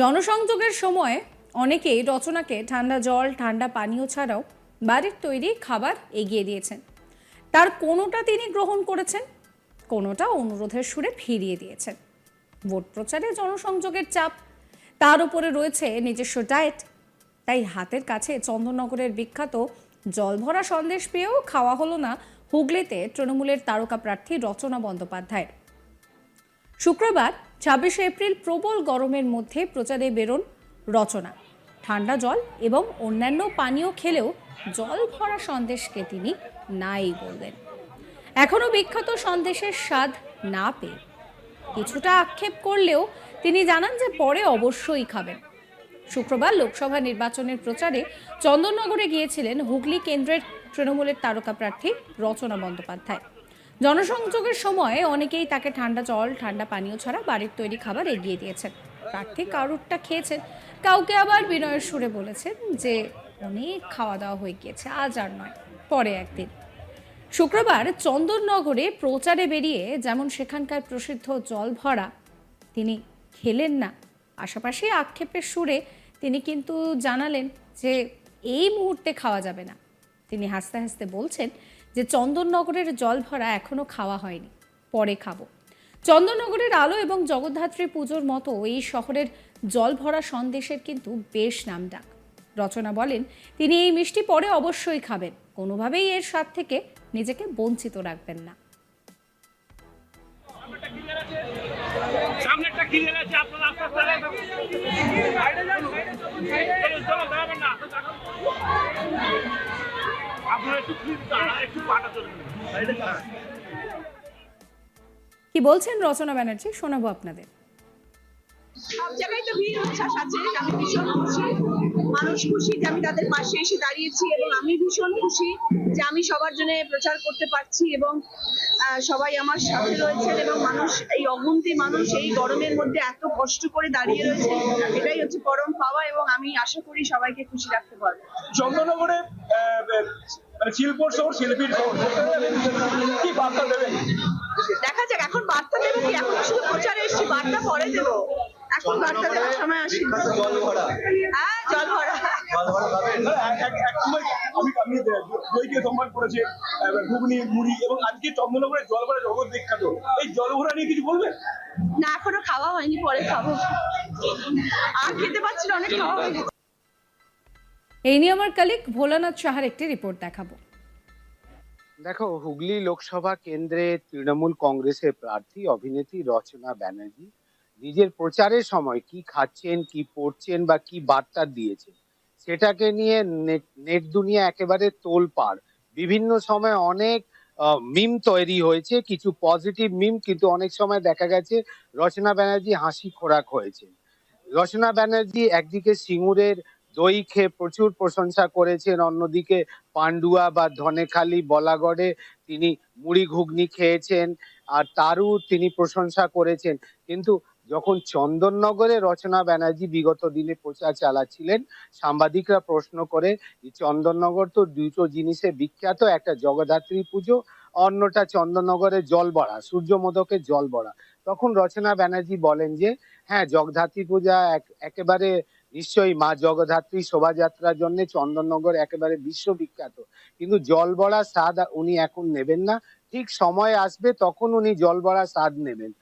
জনসংযোগের সময় অনেকেই রচনাকে ঠান্ডা জল, ঠান্ডা পানীয় ছাড়াও বাড়ির তৈরি খাবার এগিয়ে দিয়েছেন। তার কোনোটা তিনি গ্রহণ করেছেন? কোনোটা অনুরোধের সুরে ফিরিয়ে দিয়েছেন। ভোট প্রচারে জনসংযোগের চাপ, তার উপরে রয়েছে নিজস্ব ডায়েট। তাই হাতের কাছে চন্দননগরের বিখ্যাত জলভরা সন্দেশ পেয়েও খাওয়া হলো না হুগলিতে তৃণমূলের তারকা প্রার্থী রচনা বন্দ্যোপাধ্যায়ের। শুক্রবার ছাব্বিশে এপ্রিল প্রবল গরমের মধ্যে প্রচারে বেরোন রচনা। ঠান্ডা জল এবং অন্যান্য পানীয় খেলেও জল ভরা সন্দেশকে তিনি নাই বললেন এখনও বিখ্যাত সন্দেশের স্বাদ না পেয়ে কিছুটা আক্ষেপ করলেও তিনি জানান যে পরে অবশ্যই খাবেন। শুক্রবার লোকসভা নির্বাচনের প্রচারে চন্দননগরে গিয়েছিলেন হুগলি কেন্দ্রের তৃণমূলের তারকা প্রার্থী রচনা বন্দ্যোপাধ্যায়। জনসংযোগের সময় অনেকেই তাকে ঠান্ডা জল, ঠান্ডা পানীয় ছাড়া বাড়ির তৈরি খাবার এগিয়ে দিয়েছেন। প্রার্থী কারুরটা খেয়েছেন। কাউকে আবার বিনয়ের সুরে বলেছেন যে, অনেক খাওয়া দাওয়া হয়ে গিয়েছে, আজ আর নয়, পরে একদিন। শুক্রবার চন্দননগরে প্রচারে বেরিয়ে যেমন সেখানকার প্রসিদ্ধ জল ভরা, তিনি খেলেন না। পাশাপাশি আক্ষেপের সুরে তিনি কিন্তু জানালেন যে, এই মুহূর্তে খাওয়া যাবে না। তিনি হাসতে হাসতে বলছেন যে চন্দননগরের জল ভরা এখনও খাওয়া হয়নি, পরে খাব। চন্দননগরের আলো এবং জগদ্ধাত্রী পুজোর মতো এই শহরের জল ভরা সন্দেশের কিন্তু বেশ নামডাক। রচনা বলেন, তিনি এই মিষ্টি পরে অবশ্যই খাবেন, কোনোভাবেই এর স্বাদ থেকে নিজেকে বঞ্চিত রাখবেন না। আছে, আপনারা আস্তে আস্তে। কি বলছেন রচনা ব্যানার্জি? শোনাবো আপনাদের। সব জায়গায় তো ভিড় উচ্ছ্বাস আছে আমি ভীষণ খুশি। মানুষ খুশি যে আমি তাদের পাশে এসে দাঁড়িয়েছি এবং আমি ভীষণ খুশি যে আমি সবার জন্য প্রচার করতে পারছি এবং আহ, সবাই আমার সাথে রয়েছেন এবং মানুষ এই অগুন্তি মানুষ এই গরমের মধ্যে এত কষ্ট করে দাঁড়িয়ে রয়েছে এটাই হচ্ছে পরম পাওয়া এবং আমি আশা করি সবাইকে খুশি রাখতে পারব। চন্দননগরে আহ, মানে শিল্পর শহর শিল্পীর শহর। কি বার্তা দেবেন? দেখা যাক এখন বার্তা দেবো কি? এখন শুধু প্রচারে এসেছি বার্তা পরে দেবো। এখন বার্তা দেওয়ার সময় আসি। জল ভরা। হ্যাঁ জল ভরা। আমি আমি দইকে সম্মান করেছে ঘুগনি মুড়ি এবং আজকে চন্দননগরে জল ভরা জগৎ বিখ্যাত। এই জল ভরা নিয়ে কিছু বলবেন? না এখনও খাওয়া হয়নি পরে খাব। আর খেতে পাচ্ছি না অনেক খাওয়া হয়ে গেছে। এই নিয়ে আমার কালিক ভোলানাথ সাহার একটি রিপোর্ট দেখাবো। দেখো, হুগলি লোকসভা কেন্দ্রে তৃণমূল কংগ্রেসের প্রার্থী অভিনেত্রী রচনা ব্যানার্জি, নিজের প্রচারের সময় কি খাচ্ছেন, কি পড়ছেন বা কি বার্তা দিয়েছেন, সেটাকে নিয়ে নেট দুনিয়া একেবারে তোলপাড়। বিভিন্ন সময় অনেক মিম তৈরি হয়েছে, কিছু পজিটিভ মিম কিন্তু অনেক সময় দেখা গেছে রচনা ব্যানার্জি হাসি খোরাক হয়েছে রচনা ব্যানার্জি একদিকে সিঙ্গুরের দই খেয়ে প্রচুর প্রশংসা করেছেন। অন্যদিকে পান্ডুয়া বা ধনেখালি, বলাগড়ে তিনি মুড়ি ঘুগনি খেয়েছেন আর তারও তিনি প্রশংসা করেছেন। কিন্তু যখন চন্দননগরে রচনা ব্যানার্জি বিগত দিনে প্রচার চালাচ্ছিলেন, সাংবাদিকরা প্রশ্ন করে চন্দননগর তো দুটো জিনিসে বিখ্যাত, একটা জগদ্ধাত্রী পুজো, অন্যটা চন্দননগরের জল বড়া সূর্যমোদকের জল বড়া তখন রচনা ব্যানার্জি বলেন যে হ্যাঁ জগদ্ধাত্রী পূজা এক- একেবারে নিশ্চয়ই মা জগদ্ধাত্রী শোভাযাত্রার জন্য চন্দননগর একেবারে বিশ্ববিখ্যাত। কিন্তু জল বড়া স্বাদ উনি এখন নেবেন না। ঠিক সময় আসবে তখন উনি জল বড়া স্বাদ নেবেন।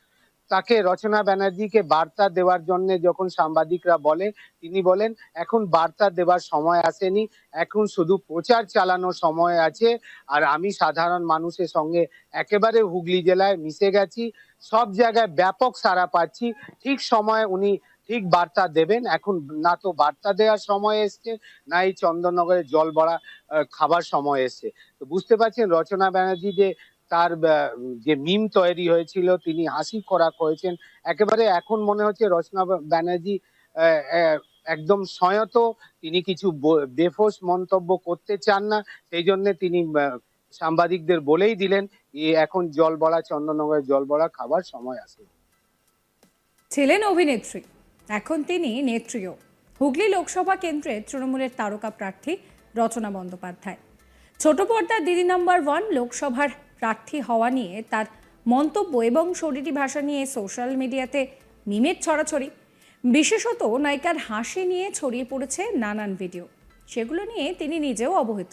তাকে রচনা ব্যানার্জিকে বার্তা দেওয়ার জন্য যখন সাংবাদিকরা বলে, তিনি বলেন, এখন বার্তা দেওয়ার সময় আসেনি। এখন শুধু প্রচার চালানোর সময় আছে। আর আমি সাধারণ মানুষের সঙ্গে একেবারে হুগলি জেলায় মিশে গেছি। সব জায়গায় ব্যাপক সাড়া পাচ্ছি। ঠিক সময় উনি ঠিক বার্তা দেবেন। এখন না তো বার্তা দেওয়ার সময় এসছে, না এই চন্দননগরে জল ভরা খাবার সময় এসছে। তো বুঝতে পারছেন রচনা ব্যানার্জি যে তার যে মিম তৈরি হয়েছিল, তিনি হাসি খোরাক হয়েছেন একেবারে এখন মনে হচ্ছে রচনা ব্যানার্জি একদম সয়ত তিনি কিছু বেফোস মন্তব্য করতে চান না, সেই জন্য তিনি সাংবাদিকদের বলেই দিলেন এখন জল বড়া চন্দননগরের জল বড়া খাবার সময় আসে। ছিলেন অভিনেত্রী। এখন তিনি নেত্রীও। হুগলি লোকসভা কেন্দ্রে তৃণমূলের তারকা প্রার্থী রচনা বন্দ্যোপাধ্যায়। ছোট পর্দার দিদি নাম্বার ওয়ান লোকসভার প্রার্থী হওয়া নিয়ে তার মন্তব্য এবং শরীরী ভাষা নিয়ে সোশ্যাল মিডিয়াতে মিমের ছড়াছড়ি। বিশেষত নায়িকার হাসি নিয়ে ছড়িয়ে পড়েছে নানান ভিডিও। সেগুলো নিয়ে তিনি নিজেও অবহিত।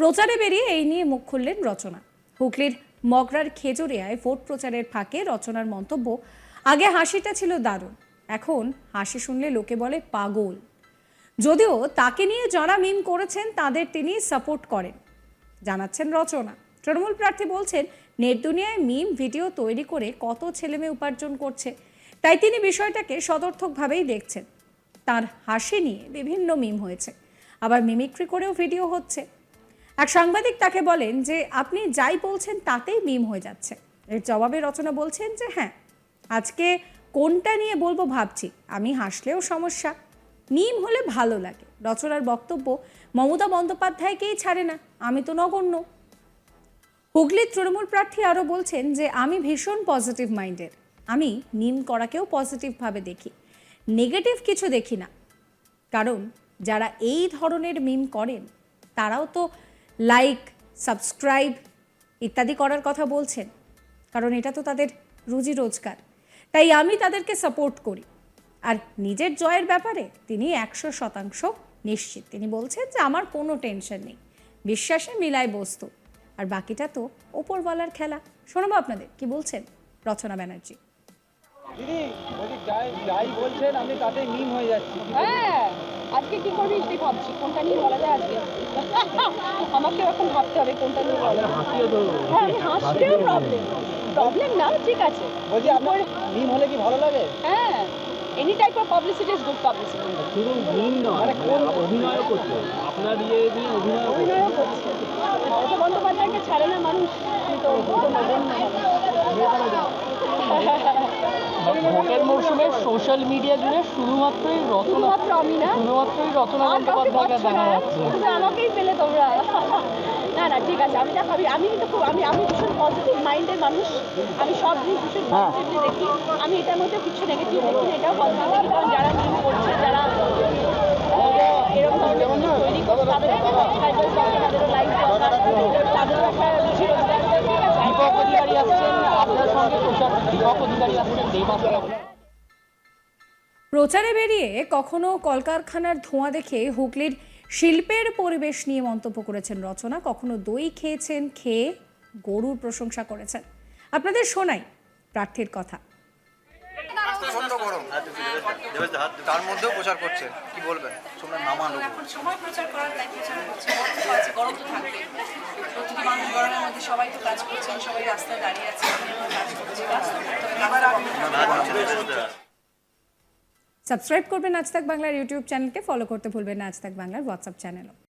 প্রচারে বেরিয়ে এই নিয়ে মুখ খুললেন রচনা। হুগলির মগরার খেজুরিয়ায় ভোট প্রচারের ফাঁকে রচনার মন্তব্য। আগে হাসিটা ছিল দারুণ। এখন হাসি শুনলে লোকে বলে পাগল। যদিও তাকে নিয়ে যারা মিম করেছেন, তাদের তিনি সাপোর্ট করেন। জানাচ্ছেন রচনা। তৃণমূল প্রার্থী বলছেন, নেট দুনিয়ায় মিম ভিডিও তৈরি করে কত ছেলেমেয়ে উপার্জন করছে। তাই তিনি বিষয়টাকে সদর্থকভাবেই দেখছেন। তার হাসি নিয়ে বিভিন্ন মিম হয়েছে। আবার মিমিক্রি করেও ভিডিও হচ্ছে। এক সাংবাদিক তাকে বলেন যে, আপনি যাই বলছেন, তাতেই মিম হয়ে যাচ্ছে। এর জবাবে রচনা বলছেন যে হ্যাঁ আজকে কোনটা নিয়ে বলব ভাবছি। আমি হাসলেও সমস্যা। মিম হলে ভালো লাগে। রচনার বক্তব্য মমতা বন্দ্যোপাধ্যায়কেই ছাড়ে না। আমি তো নগণ্য। হুগলির তৃণমূল প্রার্থী আরও বলছেন যে, আমি ভীষণ পজিটিভ মাইন্ডের আমি নিম করাকেও পজিটিভভাবে দেখি। নেগেটিভ কিছু দেখি না। কারণ যারা এই ধরনের মিম করেন, তারাও তো লাইক সাবস্ক্রাইব ইত্যাদি করার কথা বলছেন। কারণ এটা তো তাদের রুজি রোজগার। তাই আমি তাদেরকে সাপোর্ট করি। আর নিজের জয়ের ব্যাপারে তিনি একশো শতাংশ নিশ্চিত। তিনি বলছেন যে আমার কোনো টেনশন নেই। বিশ্বাসে মিলায় বস্তু। আর বাকিটা তো ওপরওয়ালার খেলা। শোনাবো আপনাদের। কি বলছেন রচনা ব্যানার্জি? যাই যাই বলছেন আমি তাতে মিম হয়ে যাচ্ছি। হ্যাঁ আজকে কি করবি? ভাবছি কোনটা নিয়ে বলা যায় আজকে? আমাকে এখন ভাবতে হবে কোনটা নিয়ে বলা। হ্যাঁ আমি হাসলেও প্রবলেম প্রবলেম না ঠিক আছে। বলছি আপনার মিম হলে কি ভালো লাগে? হ্যাঁ any type of publicity is good publicity শুধু মিম নয় মানে কোন অভিনয় করছে। আপনার ইয়ে নিয়ে অভিনয় অভিনয়ও করছে। মমতা বন্দ্যোপাধ্যায়কে ছাড়ে না মানুষ কিন্তু তো নগণ্য ভোটের মৌসুমে সোশ্যাল মিডিয়া জুড়ে শুধুমাত্রই রচনা শুধুমাত্র আমি না? শুধুমাত্রই রচনা বন্দ্যোপাধ্যায়কে দেখা না। যাচ্ছে। আমাকেই পেলে তোমরা। না না ঠিক আছে আমি দেখো আমি আমি কিন্তু খুব আমি আমি ভীষণ পজিটিভ মাইন্ডের মানুষ। আমি সব জিনিস ভীষণ পজিটিভলি দেখি। আমি এটার মধ্যে কিছু নেগেটিভ দেখি না, এটাও পজিটিভ দেখি কারণ যারা করছে যারা এরকম ধরনের তৈরি করছে তাদেরও প্রচারে বেরিয়ে কখনো কলকারখানার ধোঁয়া দেখে হুগলির শিল্পের পরিবেশ নিয়ে মন্তব্য করেছেন রচনা। কখনো দই খেয়েছেন খেয়ে গরুর প্রশংসা করেছেন। আপনাদের শোনাই প্রার্থীর কথা। প্রচণ্ড গরম। তার মধ্যেও প্রচার করছেন কি বলবেন? নামানো। সময় প্রচার করার তাই প্রচার করছে গরম তো আছে গরম তো থাকবে প্রতিটি মানুষ গরমের মধ্যে সবাই তো কাজ করছেন সবাই রাস্তায় দাঁড়িয়ে আছে কাজ করছি। কাজ সাবস্ক্রাইব করবেন। আজ তাক বাংলার ইউটিউব চ্যানেলকে ফলো করতে ভুলবেন না আজ তাক বাংলার হোয়াটসঅ্যাপ চ্যানেলও।